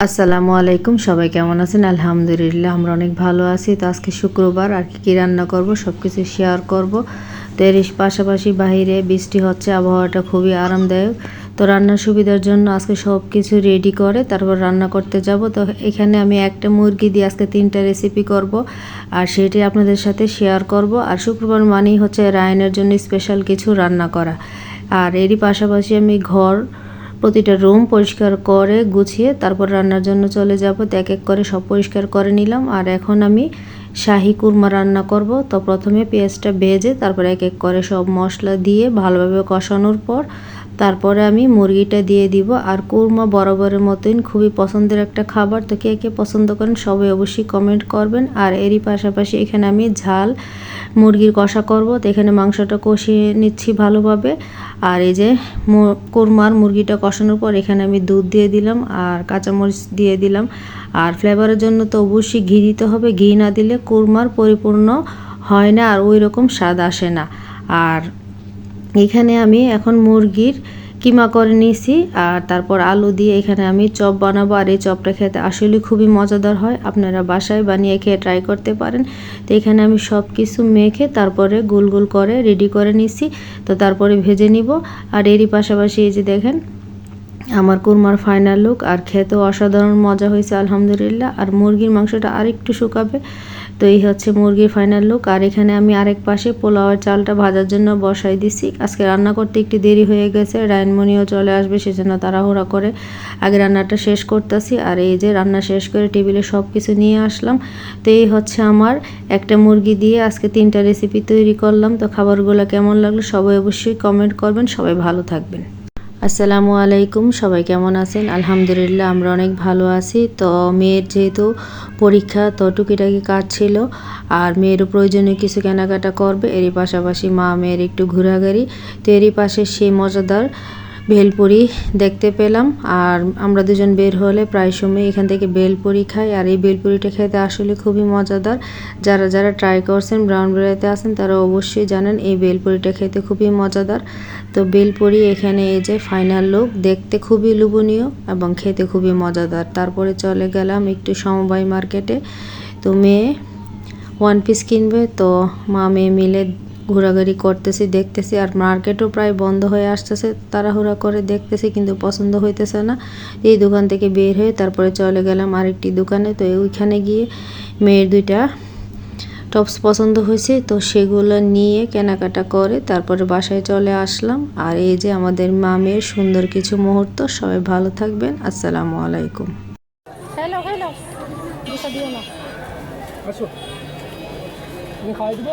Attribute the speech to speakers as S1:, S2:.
S1: আসসালামু আলাইকুম, সবাই কেমন আছেন? আলহামদুলিল্লাহ, আমরা অনেক ভালো আছি। তো আজকে শুক্রবার, আর কি কী রান্না করব সব কিছু শেয়ার করব। তো এর পাশাপাশি বাইরে বৃষ্টি হচ্ছে, আবহাওয়াটা খুবই আরামদায়ক। তো রান্নার সুবিধার জন্য আজকে সব কিছু রেডি করে, তারপর রান্না করতে যাব। তো এখানে আমি একটা মুরগি দিয়ে আজকে তিনটা রেসিপি করব, আর সেটি আপনাদের সাথে শেয়ার করব। আর শুক্রবার মানেই হচ্ছে রায়নের জন্য স্পেশাল কিছু রান্না করা। আর এরই পাশাপাশি আমি ঘর প্রতিটা রুম পরিষ্কার করে গুছিয়ে তারপর রান্নার জন্য চলে যাব। এক এক করে সব পরিষ্কার করে নিলাম। আর এখন আমি শাহি কুরমা রান্না করব। তো প্রথমে পেঁয়াজটা ভেজে তারপর এক এক করে সব মশলা দিয়ে ভালোভাবে কষানোর পর তারপরে আমি মুরগিটা দিয়ে দিব। আর কুরমা বরাবরের মতন খুবই পছন্দের একটা খাবার। তো কে কে পছন্দ করেন সবাই অবশ্যই কমেন্ট করবেন। আর এরই পাশাপাশি এখানে আমি ঝাল মুরগির কষা করব। তো এখানে মাংসটা কষিয়ে নিচ্ছি ভালোভাবে। আর এই যে কোরমার মুরগিটা কষানোর পর এখানে আমি দুধ দিয়ে দিলাম আর কাঁচামরিচ দিয়ে দিলাম। আর ফ্লেভারের জন্য তো অবশ্যই ঘি দিতে হবে। ঘি না দিলে কোরমার পরিপূর্ণ হয় না আর ওই রকম স্বাদ আসে না। আর এখানে আমি এখন মুরগির কিমা করে নিয়েছি আর তারপর আলু দিয়ে এখানে আমি চপ বানাবো। আর এই চপটা খেতে আসলে খুবই মজাদার হয়। আপনারা বাসায় বানিয়ে খেয়ে ট্রাই করতে পারেন। তো এখানে আমি সব কিছু মেখে তারপরে গোল গোল করে রেডি করে নিছি তো তারপরে ভেজে নিব। আর এরই পাশাপাশি এই যে দেখেন আমার কুরমার ফাইনাল লুক আর খেতেও অসাধারণ মজা হয়েছে, আলহামদুলিল্লাহ। আর মুরগির মাংসটা আরেকটু শুকাবে, তো এই হচ্ছে মুরগির ফাইনাল লুক আর এখানে আমি আরেক পাশে পোলাওয়ের চালটা ভাজার জন্য বসাই দিছি। আজকে রান্না করতে একটু দেরি হয়ে গেছে, রায়নমণিও চলে আসবে, সেজন্য তাড়াহুড়া করে আগে রান্নাটা শেষ করতেছি। আর এই যে রান্না শেষ করে টেবিলে সব কিছু নিয়ে আসলাম। তো এই হচ্ছে আমার একটা মুরগি দিয়ে আজকে তিনটা রেসিপি তৈরি করলাম। তো খাবারগুলো কেমন লাগল সবাই অবশ্যই কমেন্ট করবেন। সবাই ভালো থাকবেন। আসসালামু আলাইকুম, সবাই কেমন আছেন? আলহামদুলিল্লাহ, আমরা অনেক ভালো আছি। তো মেয়ের যেহেতু পরীক্ষা, তো টুকিটাকি কাজ ছিল। আর মেয়েরও প্রয়োজনীয় কিছু কেনাকাটা করবে। এরই পাশাপাশি মা মেয়ের একটু ঘোরাঘুরি। তো এরই পাশে সেই মজাদার ভেলপুরি দেখতে পেলাম। আর আমরা দুজন বের হলে প্রায় সময় এখান থেকে বেলপুরি খাই। আর এই বেলপুরিটা খেতে আসলে খুবই মজাদার। যারা যারা ট্রাই করছেন ব্রাউন বেড়াতে আসেন তারা অবশ্যই জানেন এই বেলপুরিটা খেতে খুবই মজাদার। তো বেলপুরি এখানে এই যে ফাইনাল লুক দেখতে খুবই লোভনীয় এবং খেতে খুবই মজাদার। তারপরে চলে গেলাম একটু সমবায় মার্কেটে তো মেয়ে ওয়ান পিস কিনবে, তো মা মেয়ে মিলে ঘোরাঘুরি করতেছি দেখতেছি আর মার্কেটও প্রায় বন্ধ হয়ে আসতেছে। তাড়াহুড়া করে দেখতেছি কিন্তু পছন্দ হইতেছে না। এই দোকান থেকে বের হয়ে তারপরে চলে গেলাম আরেকটি দোকানে। তো ওইখানে গিয়ে মেয়ের দুইটা টপস পছন্দ হয়েছে তো সেগুলো নিয়ে কেনাকাটা করে তারপরে বাসায় চলে আসলাম। আর এই যে আমাদের মামের সুন্দর কিছু মুহূর্ত। সবাই ভালো থাকবেন। আসসালামু আলাইকুম।
S2: হ্যালো হ্যালো দিও না।
S3: আসো। তুমি খাওয়াই দিব?